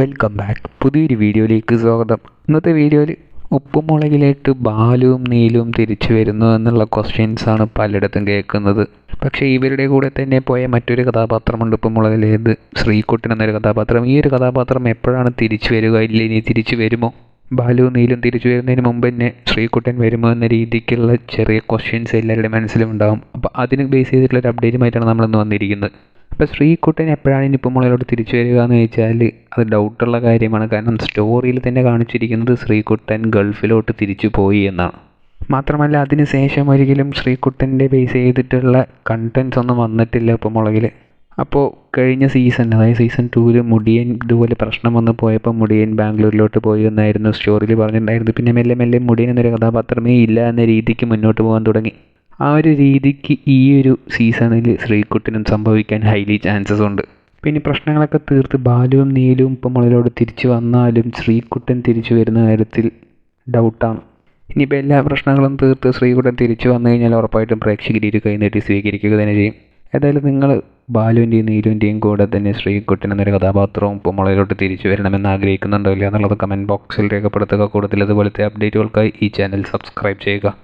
Welcome back പുതിയൊരു വീഡിയോയിലേക്ക് സ്വാഗതം. ഇന്നത്തെ വീഡിയോയിൽ ഉപ്പുമുളകിലേട്ട് ബാലുവും നീലും തിരിച്ചു വരുന്നു എന്നുള്ള ക്വസ്റ്റ്യൻസ് ആണ് പലയിടത്തും കേൾക്കുന്നത്. പക്ഷേ ഇവരുടെ കൂടെ തന്നെ പോയ മറ്റൊരു കഥാപാത്രമുണ്ട് ഉപ്പുമുളകിലേത് ശ്രീകുട്ടൻ എന്നൊരു കഥാപാത്രം. ഈ ഒരു കഥാപാത്രം എപ്പോഴാണ് തിരിച്ചു വരിക? ഇല്ല ഇനി തിരിച്ചു വരുമോ? ബാലു നീലും തിരിച്ചു വരുന്നതിന് മുമ്പ് തന്നെ ശ്രീകുട്ടൻ വരുമോ എന്ന രീതിക്കുള്ള ചെറിയ ക്വസ്റ്റ്യൻസ് എല്ലാവരുടെ മനസ്സിലും ഉണ്ടാകും അപ്പോൾ അതിന് ബേസ് ചെയ്തിട്ടുള്ള ഒരു അപ്ഡേറ്റുമായിട്ടാണ് നമ്മളിന്ന് വന്നിരിക്കുന്നത്. അപ്പോൾ ശ്രീകുട്ടൻ എപ്പോഴാണ് ഇനി ഇപ്പം മുളയിലോട്ട് തിരിച്ചു വരിക എന്ന് ചോദിച്ചാൽ അത് ഡൗട്ടുള്ള കാര്യമാണ്. കാരണം സ്റ്റോറിയിൽ തന്നെ കാണിച്ചിരിക്കുന്നത് ശ്രീകുട്ടൻ ഗൾഫിലോട്ട് തിരിച്ചു പോയി എന്നാണ്. മാത്രമല്ല അതിന് ശേഷം ഒരിക്കലും ശ്രീകുട്ടന്റെ ബേസ് ചെയ്തിട്ടുള്ള കണ്ടൻസ് ഒന്നും വന്നിട്ടില്ല ഇപ്പം മുളകിൽ അപ്പോൾ കഴിഞ്ഞ സീസൺ അതായത് സീസൺ ടൂവിൽ മുടിയൻ ഇതുപോലെ പ്രശ്നം വന്ന് പോയപ്പോൾ മുടിയൻ ബാംഗ്ലൂരിലോട്ട് പോയി എന്നായിരുന്നു സ്റ്റോറിയിൽ പറഞ്ഞിട്ടുണ്ടായിരുന്നു പിന്നെ മെല്ലെ മെല്ലെ മുടിയൻ എന്നൊരു കഥാപാത്രമേ ഇല്ല എന്ന രീതിക്ക് മുന്നോട്ട് പോകാൻ തുടങ്ങി. ആ ഒരു രീതിക്ക് ഈ ഒരു സീസണിൽ ശ്രീകുട്ടനും സംഭവിക്കാൻ ഹൈലി ചാൻസസ് ഉണ്ട്. പിന്നെ പ്രശ്നങ്ങളൊക്കെ തീർത്ത് ബാലുവും നീലും ഇപ്പം മുകളിലോട് തിരിച്ചു വന്നാലും ശ്രീകുട്ടൻ തിരിച്ചു വരുന്ന കാര്യത്തിൽ ഡൗട്ടാണ് ഇനിയിപ്പോൾ എല്ലാ പ്രശ്നങ്ങളും തീർത്ത് ശ്രീകുട്ടൻ തിരിച്ചു വന്നു കഴിഞ്ഞാൽ ഉറപ്പായിട്ടും പ്രേക്ഷകർ ഒരു കൈ നീട്ടി സ്വീകരിക്കുക തന്നെ ചെയ്യും. ഏതായാലും നിങ്ങൾ ബാലുവിന്റെയും നീലുവിന്റെയും കൂടെ തന്നെ ശ്രീകുട്ടൻ എന്നൊരു കഥാപാത്രവും ഇപ്പോൾ മുളയിലോട്ട് തിരിച്ചു വരണമെന്ന് ആഗ്രഹിക്കുന്നുണ്ടോ ഇല്ല എന്നുള്ളത് കമന്റ് ബോക്സിൽ രേഖപ്പെടുത്തുക. കൂടുതൽ അതുപോലത്തെ അപ്ഡേറ്റുകൾക്കായി ഈ ചാനൽ സബ്സ്ക്രൈബ് ചെയ്യുക.